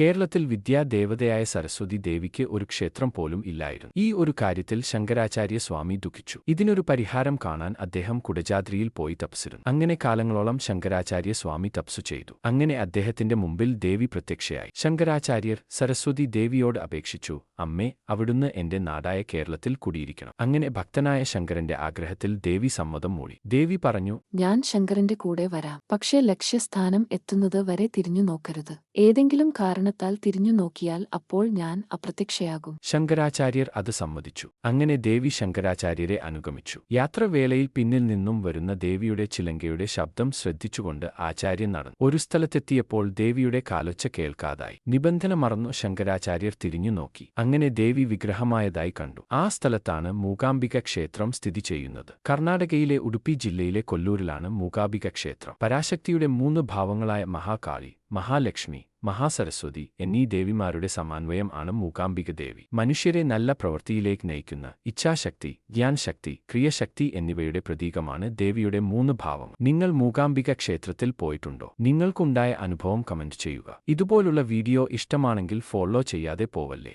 കേരളത്തിൽ വിദ്യാദേവതയായ സരസ്വതി ദേവിക്ക് ഒരു ക്ഷേത്രം പോലും ഇല്ലായിരുന്നു. ഈ ഒരു കാര്യത്തിൽ ശങ്കരാചാര്യ സ്വാമി ദുഃഖിച്ചു. ഇതിനൊരു പരിഹാരം കാണാൻ അദ്ദേഹം കുടജാദ്രിയിൽ പോയി തപസ്സിരുന്നു. അങ്ങനെ കാലങ്ങളോളം ശങ്കരാചാര്യ സ്വാമി തപസ്സു ചെയ്തു. അങ്ങനെ അദ്ദേഹത്തിന്റെ മുമ്പിൽ ദേവി പ്രത്യക്ഷയായി. ശങ്കരാചാര്യർ സരസ്വതി ദേവിയോട് അപേക്ഷിച്ചു അമ്മേ അവിടുന്ന് എന്റെ നാടായ കേരളത്തിൽ കുടിയിരിക്കണം. അങ്ങനെ ഭക്തനായ ശങ്കരന്റെ ആഗ്രഹത്തിൽ ദേവി സമ്മതം മൂളി ദേവി പറഞ്ഞു ഞാൻ ശങ്കരന്റെ കൂടെ വരാം. പക്ഷേ ലക്ഷ്യസ്ഥാനം എത്തുന്നത് വരെ തിരിഞ്ഞു നോക്കരുത്. ഏതെങ്കിലും കാരണത്താൽ തിരിഞ്ഞു നോക്കിയാൽ അപ്പോൾ ഞാൻ അപ്രത്യക്ഷയാകും. ശങ്കരാചാര്യർ അത് സമ്മതിച്ചു. അങ്ങനെ ദേവി ശങ്കരാചാര്യരെ അനുഗമിച്ചു. യാത്രവേളയിൽ പിന്നിൽ നിന്നും വരുന്ന ദേവിയുടെ ചിലങ്കയുടെ ശബ്ദം ശ്രദ്ധിച്ചുകൊണ്ട് ആചാര്യൻ നടന്നു. ഒരു സ്ഥലത്തെത്തിയപ്പോൾ ദേവിയുടെ കാലൊച്ച കേൾക്കാതായി. നിബന്ധന മറന്നു ശങ്കരാചാര്യർ തിരിഞ്ഞു നോക്കി. അങ്ങനെ ദേവി വിഗ്രഹമായതായി കണ്ടു. ആ സ്ഥലത്താണ് മൂകാംബിക ക്ഷേത്രം സ്ഥിതി ചെയ്യുന്നത്. കർണാടകയിലെ ഉടുപ്പി ജില്ലയിലെ കൊല്ലൂരിലാണ് മൂകാംബിക ക്ഷേത്രം. പരാശക്തിയുടെ മൂന്ന് ഭാവങ്ങളായ മഹാകാളി മഹാലക്ഷ്മി മഹാസരസ്വതി എന്നീ ദേവിമാരുടെ സമാന്വയം ആണ് മൂകാംബിക ദേവി. മനുഷ്യരെ നല്ല പ്രവൃത്തിയിലേക്ക് നയിക്കുന്ന ഇച്ഛാശക്തി ജ്ഞാൻശക്തി ക്രിയശക്തി എന്നിവയുടെ പ്രതീകമാണ് ദേവിയുടെ മൂന്ന് ഭാവം. നിങ്ങൾ മൂകാംബിക ക്ഷേത്രത്തിൽ പോയിട്ടുണ്ടോ? നിങ്ങൾക്കുണ്ടായ അനുഭവം കമന്റ് ചെയ്യുക. ഇതുപോലുള്ള വീഡിയോ ഇഷ്ടമാണെങ്കിൽ ഫോളോ ചെയ്യാതെ പോവല്ലേ?